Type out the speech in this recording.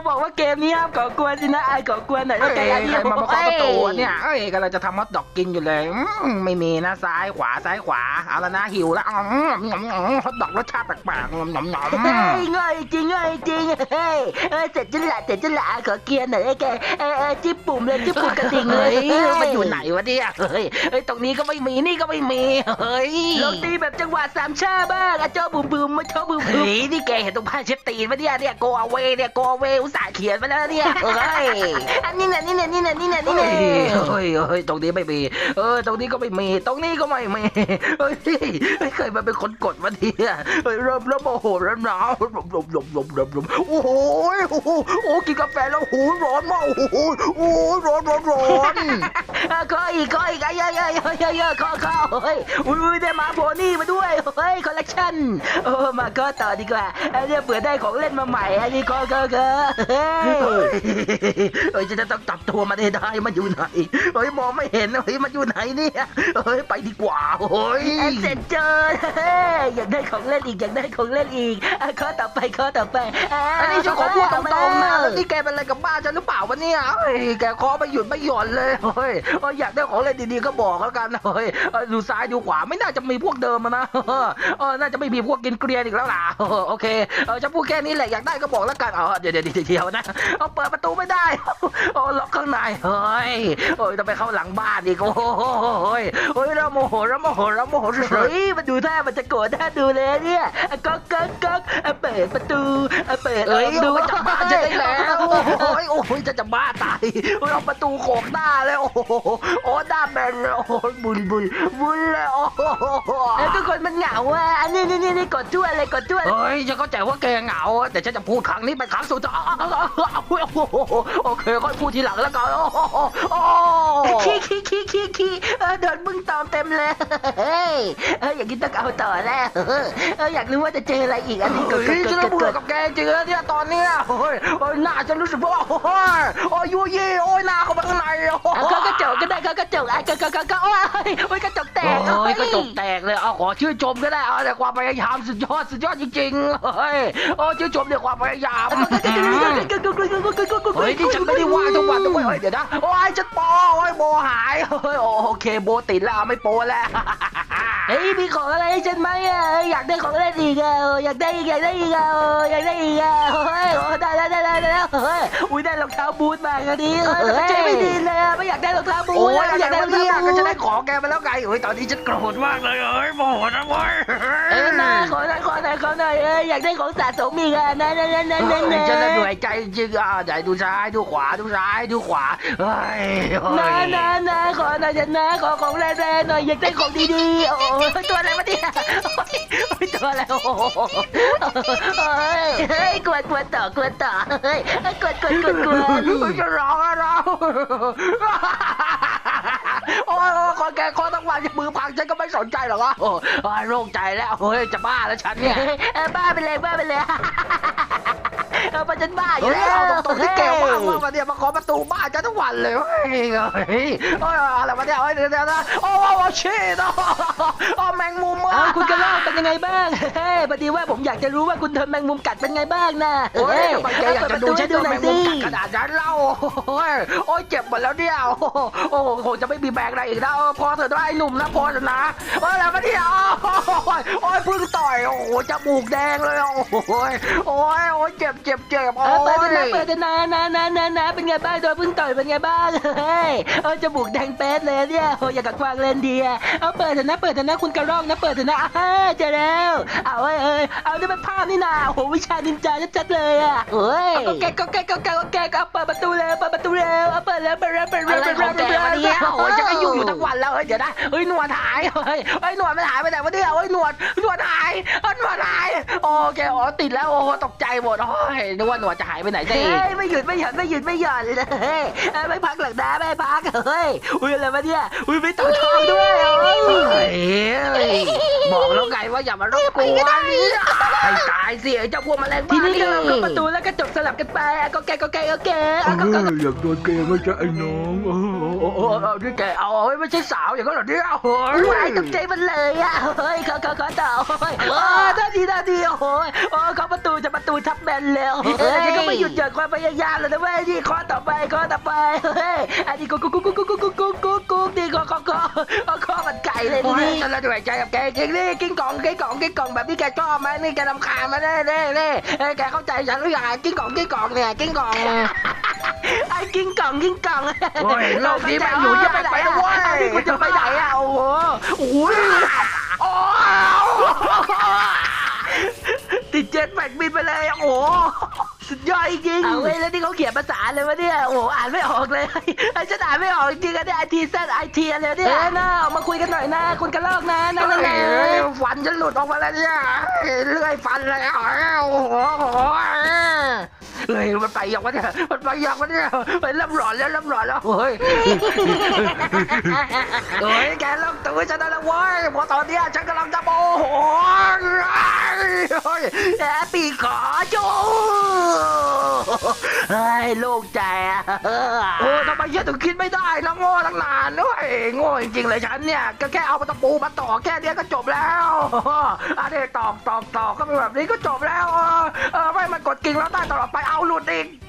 เขาบอกว่าเกมนี้ห้ามก่อกวนสินะไอ้ก่อกวนหน่อยเอ้แล้วยกันอันนี้ใครมามาเคาะประตูโอ้ยเนี่ยเอ้ยกำลังจะทำฮอทดอกกินอยู่เลยอืมไม่มีนะซ้ายขวาซ้ายขวาเอาละนะหิวแล้วอืมหนมหนมฮอทดอกรสชาติแปลกๆหนมหนมหนมเฮ้ยง่ายจริงง่ายจริงเฮ้ยเออเสร็จจะละเสร็จจะละขอเกียร์หน่อยไอ้แกเออเออจิ้มปุ่มเลยจิ้มปุ่มกระดิ่งเลเฮ้ยยมันอยู่ไหนวะเนี่ยเฮ้ยเฮ้ยตรงนี้ก็ไม่มีนี่ก็ไม่มีเฮ้ยลองตีแบบจังหวะสามชาบ้างอะเจ้าบุมบุมมาเจ้าบุมบุเฮ้มยนี่แกเห็นตรงผ้าเช็ดตีนปะเนี่ยเนี่ยโกเอาเวเนี่ยโกเอาเวอุตส่าห์เขียนมาแล้วเนี่ยเฮ้ยอันนี้น่ะนี่น่ะนี่น่ะนี่น่ะนี่เฮ้น่ะยเฮ้ยเฮ้ยตรงนี้ไม่มีเออตรงนี้ก็ไม่มี ตรงนี้ก็ไม่มีเฮ้ยเฮ้ยเคยมาเป็นคนกดมาทีอะเฮ้ยเริ่มเริ่มโมโหเริ่มหนาวรมรมรมรมรมรมโอ้โหโอ้โหโอ้กินกาแฟแล้วหูร้อนมากโอ้โหโอ้โหร้อนร้อนร้อนอะขออีกขออีกอะเยอะเยอะเยอะเยอะเยอะขอขอเฮ้ยอุ้ยอุ้ยได้มาโพนี่มาด้วยเฮ้ยคอลเลคชั่นโอ้มาก็ต่อดีกว่าอันนี้เผื่อได้ของเล่นมาใหม่อันนี้ก็ก็ก็เฮ้ยเฮ้ยจะต้องจับตัวมาได้ได้มันอยู่ไหนเฮ้ยมองไม่เห็นเฮ้ยมันอยู่ไหนเนี่ยเฮ้ยไปดีกว่าเฮ้ยแอนเซนเจอเฮ้ยอยากได้ของเล่นอีกอยากได้ของเล่นอีกข้อต่อไปข้อต่อไปอันนี้ฉันขอพูดตรงๆนะแล้วนี่แกเป็นอะไรกับบ้านฉันหรือเปล่าวะเนี่ยเฮ้ยแกคอไม่หยุดไม่หย่อนเลยเฮ้ยอยากได้ของเล่นดีๆก็บอกแล้วกันเฮ้ยดูซ้ายดูขวาไม่น่าจะมีพวกเดิมนะเออเอน่าจะไม่มีพวกกินเกลียนอีกแล้วล่ะโอเคเออฉันพูดแค่นี้แหละอยากได้ก็บอกแล้วกันเออเดี๋ยวเดี๋ยวเดี๋ยวเดี๋ยวนะเอาเปิดประตูไม่ได้โอ้ล็อกข้างในเฮ้ยโอ้ยต้องไปเข้าหลังบ้านอีกโอ้โหยโอ้ยเราโมโหเราโมโหเราโมโหเฮ้ยมันดูท่ามันจะโกรธท่าดูเลยเนี่ยอะก๊อกก๊อกก๊อกอะเปิดประตูอะเปิดเอ้ยดูดูมาจากบ้านจะได้แล้วโอ้ยโอ้ยจะจะบ้าตายเอาประตูโขกหน้าเลยโอ้โหโอ้หน้าแบนเลยโอ้ยบุญบุญบุญเลยโอ้โหเอ้ยทุกคนมันเหงาอะอันนี้นี่นี่นี่กดทั่วเลยกดทั่วเฮ้ยฉันเข้าใจว่าแกเหงา แต่ฉันจะพูดครั้งนี้เป็นครั้งสุดท้ายโอเคค่อยพูดทีหลังแล้วกันโอ้โอ้ขี้ขี้ขี้ขี้ขี้เออโดนมึงตอมเต็มเลยเฮ้ยอยางนี้ต้องเอาต่อแล้วเอออยากรู้ว่าจะเจออะไรอีกอันนี้กดกเฮ้ดยกฉันดระกเบื่อดกับแกจริงๆเนี่ยตอนเนี้ยโอ้ยหน้าฉันรู้สึกว่าโอ้ยโอ้ยยูยี่โอ้ยหน้าเขาไปข้างในโอ้เอาเขากระจกก็ได้เขากระจกไอ้ก็ก็ก็ก็โอ้ยโอ้ยกระจกแตกโอ้ยกระจกแตกเลยเอาขอชื่นชมก็ได้เอาแต่ความพยายามสุดยอดสุดยอดจริงๆเฮ้ยโอ้ชื่นชมในความพยายามเฮ้ยนี่ฉันไม่ได้ว่าทุกวันทุกวันเฮ้ยเดี๋ยวนะโอ้ยฉันโปโอ้ยโบหายเฮ้ยโอเคโบติดแล้วไม่โปแล้วเฮ้ยมีของอะไรให้ฉันไหมอะอยากได้ของเล่นอีกอะอยากได้อีกอยากได้อีกอะอยากได้อีกอะเฮ้ยได้แล้วได้แล้วได้แล้วเฮ้ยอุ้ยได้รองเท้าบูทมาคราวนี้เฮ้ยใจไม่ดีเลยอะไม่อยากได้รองเท้าบูโอ้ทยไม่อยากกอายได้ได้รองเนี่เท้ายบูก็ทจะได้ของแกไปแล้วไงเฮ้ยตอนนี้ฉันโกรธมากเลยเฮ้ยโมโหนะเว้ย เอ้ยนาขอหน่อยขอหน่อยขอหน่อยเอ้ยอยากได้ของสะสมอีกอะนั่นนั่นนั่นนั่นนั่นเฮ้ยฉันน่ะเหนื่นั่อยใจจริงอะใหญ่ดูซ้ายดูขวาดูซ้ายดูขวาเฮ้ยเฮ้ยนนานาขอหน่อยฉันนะขอของแรงๆหน่อยอยากได้ของดีๆโอ้ยตัวอะไรวะเนี่ยโอ้ยตัวอะไรโอ้โหเฮ้ยเฮ้ยกวนกวนต่อกวนต่อเฮ้ยกวนกวนกวนกวนเฮ้ยจะร้องอะร้องโอ้ยโอ้ย คนแกคนทั้งวันจะมือพังฉันก็ไม่สนใจหรอกวะโอ้ยโล่งใจแล้วเฮ้ยจะบ้าแล้วฉันเนี่ยเออบ้าไปเลยบ้าไปเลยเออปะฉันบ้าอยู่เฮ้ยแล้วเอาตรงๆที่แกว่างว่ามาเนี่ยมาขอประตูบ้านฉันทุกวันเลยเฮ้ยเฮ้ยเฮ้ยอะไรวะเนี่ยเฮ้ยเดี๋ยวเดี๋ยวนะโอ้โหชิด โอ้แมงมุมเออะอคุณกระรอกเป็นยังไงบ้างเฮ้ยพอดีว่าผมอยากจะรู้ว่าคุณเทนแมงมุมกัดเป็นไงบ้างนะโอ้ยทำไมแกอยากจะดูให้ฉันดูดูหแมน่อยงมุสิมกัดขนาดนั้นเล่าโอ้ยโอ้ยเจ็บหมดแล้วเนี่ยโอ้โหโอ้โหคงจะไม่มีแบงอะไรอีกแล้วพอเถอะนะไอ้หนุ่มนะพอเถอะนะโอ้ยแล้วมาเนี่ยโอ้ยโอ้ย พึ่งต่อยโอ้โหจมูกแดงเลยโอ้ยโอ้ยโอ้ยเจ็บเจ็บเจ็บเอโอ้อเปิดเถอะนะยเปิดเถอะนะนะนะนะนะเป็นไงบ้างโดนพึ่งต่อยเป็นไงบ้างเฮ้ยเออจมูกแดงเป๊ดเลยเนี่ยโอ้ยอยากกับกวางเล่นดีอะเอาเปิดเถอะนะเปิดเถอะนะคุณกระรอกนะเปิดเถอะนะอ่าเจอแล้วเอาเอ้ยเอ้ยเอานี่เป็นภาพนี่นาโอ้โหวิชานินจาชัดๆเลยอะเฮ้ยก็แกก็แกก็แกก็แกก็เปิดประตูเร็วเปิดประตูเร็วเอาเปิด แล้วเปิดแล้วเปิดอะแล้วไปแล้วงเปิแล้ววันนี้โอ้ยฉันก็ยุ่อยู่ทั้งวันแล้วเฮ้ยเดี๋ยวนะเฮ้ยหนวดหายเฮ้ยเฮ้ยหนวดมันหายไปไหนวะเนี่ยเฮ้ยหนวดหนวดหายเฮ้ยหนวดหายโอเคอ๋อติดแล้วโอ้ตกใจหมดโอ้ยนึกว่าหนวดจะหายไปไหนซะเฮ้อีกยไม่หยุดไม่หย่อนไม่หยุดไม่หย่อนเลยไม่พักหลังนะไม่พักเฮ้ยอุ้ยอะไรวะเนี่ยอุ้ยไม่ต่อทองด้วยเฮ้ยบอกแล้วไงว่าอย่ามารบกวนให้ ตายสิไอ้เจ้าพวกแมลงทีบ้านี้นี่ก็เราเข้าประตูแล้วก็จบสลับกันไปอะก็แกก็แกก็แกอะก็เอก็ออยากโดนเกมไม่ใช่ไอ้น้องเออโอ้โหเอาที่แกเอาเฮ้ยไม่ใช่สาวอย่างนั้นเหรอเนี่ยเฮ้วายยตกใจมันเลยอะเฮ้ยขอขอขอต่อเฮ้ยโอ้ท่าทีท่าทีโอ้โหโอ้เขาประตูจะประตูทับแบนแล้วเฮ้ยฉันก็ไม่ไม่หยุดหย่อนความพยายามเลยนะเว้ยนี่ข้อต่อไปข้อต่อไปเฮ้ยอันนี้กุ๊กกุ๊กกุ๊กกุ๊ก กุ๊กกุ๊กกุ๊กกุ๊กกุ๊กนี่ก็ก็ก็เอาข้อมันไก่เลยโอ้นี่ยฉันละด้วยใจกับแกจริงนี่กินกล่องกินกล่องกินกล่องแบบที่แกชอบไหมนี่แกรำคาญมาเน่เน่เน่เอ้ยแกเข้าใจฉันหรือยังกินกล่องกินกล่องเนี่ยกินกล่องไอ้กิ้งก่องกิ้งก่องโอ้ยโลกนี้แม่งอยู่ยากไปนะเว้ยนี่คุณจะไปไหนอะโอ้โหโอ้ยโอ้ติดเจ็ตแบกบินไปเลยโอ้โห สุดยอดจริงเอาเว้ยแล้วนี่เขาเขียนภาษาเลยวะเนี่ย โอ้โหอ่านไม่ออกเลย ไอ้ฉันอ่านไม่ออกจริงๆอะเนี่ยไอทีเซนไอทีอะไรเนี่ยเออนะออกมาคุยกันหน่อยนะคุณกระลอกนะนั่นเฮ้นั่นยนะฟันจะหลุดออกมาแล้วเนี่ยเลื่อยฟันเลยโอ้โหเฮ้ยมันไปยังวะเนี่ยมันไปยังวะเนี่ยไปเริ่มหลอนแล้วเริ่มหลอนแล้วเฮ้ยเฮ้ยแกเริ่มตื่นฉันได้แล้วเว้ยเพราะตอนเนี้ยฉันกำลังจะโมโหเฮ้ยแอบ ปีขอจูไอ้โล่งใจอะโอ้ทำไมเยอะถึงคิดไม่ได้นะโง่ตั้งนานด้วยโง่จริงๆเลยฉันเนี่ย ก็แค่เอาตะปูมาต่อแค่เนี้ยก็จบแล้วอันนี้ตอกตอกตอกก็เป็นแบบนี้ก็จบแล้ว เออเออไม่มันกดกิ่งแล้วได้ตลอดไปเอาหลุดอีก